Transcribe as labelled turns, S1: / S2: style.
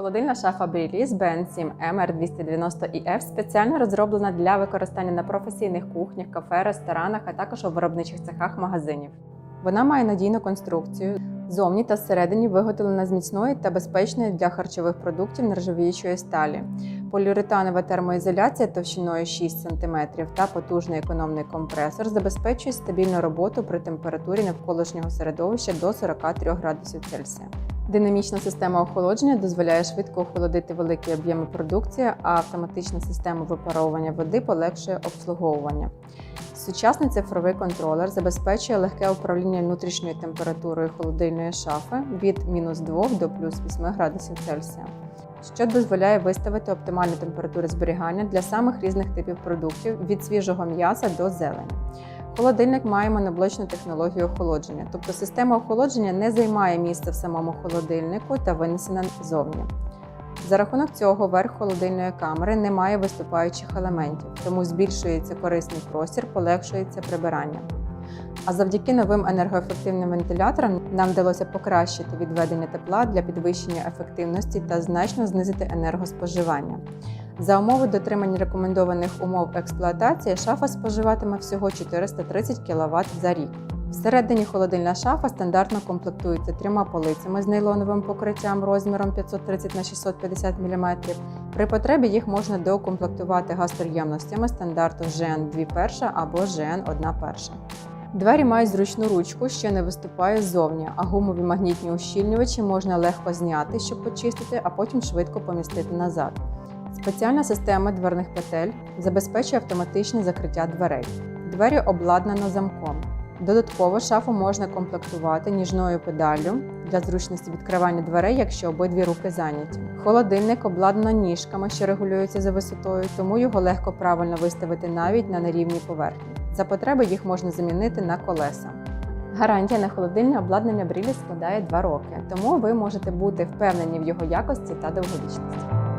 S1: Холодильна шафа Брілі з BN7 MR290EF спеціально розроблена для використання на професійних кухнях, кафе, ресторанах, а також у виробничих цехах магазинів. Вона має надійну конструкцію. Зовні та всередині виготовлена з міцної та безпечної для харчових продуктів нержавіючої сталі. Поліуретанова термоізоляція товщиною 6 см та потужний економний компресор забезпечують стабільну роботу при температурі навколишнього середовища до 43 градусів Цельсія. Динамічна система охолодження дозволяє швидко охолодити великі об'єми продукції, а автоматична система випаровування води полегшує обслуговування. Сучасний цифровий контролер забезпечує легке управління внутрішньою температурою холодильної шафи від мінус 2 до плюс 8 градусів Цельсія, що дозволяє виставити оптимальну температуру зберігання для самих різних типів продуктів від свіжого м'яса до зелені. Холодильник має моноблочну технологію охолодження, тобто система охолодження не займає місце в самому холодильнику та винесена зовні. За рахунок цього верх холодильної камери не має виступаючих елементів, тому збільшується корисний простір, полегшується прибирання. А завдяки новим енергоефективним вентиляторам нам вдалося покращити відведення тепла для підвищення ефективності та значно знизити енергоспоживання. За умови дотримання рекомендованих умов експлуатації шафа споживатиме всього 430 кВт за рік. Всередині холодильна шафа стандартно комплектується трьома полицями з нейлоновим покриттям розміром 530 на 650 мм. При потребі їх можна доукомплектувати гастройємностями стандарту GN 2 або GN 1. Двері мають зручну ручку, що не виступає ззовні, а гумові магнітні ущільнювачі можна легко зняти, щоб почистити, а потім швидко помістити назад. Спеціальна система дверних петель забезпечує автоматичне закриття дверей. Двері обладнано замком. Додатково шафу можна комплектувати ніжною педаллю для зручності відкривання дверей, якщо обидві руки зайняті. Холодильник обладнано ніжками, що регулюються за висотою, тому його легко правильно виставити навіть на нерівній поверхні. За потреби їх можна замінити на колеса. Гарантія на холодильне обладнання Брілі складає 2 роки, тому ви можете бути впевнені в його якості та довговічності.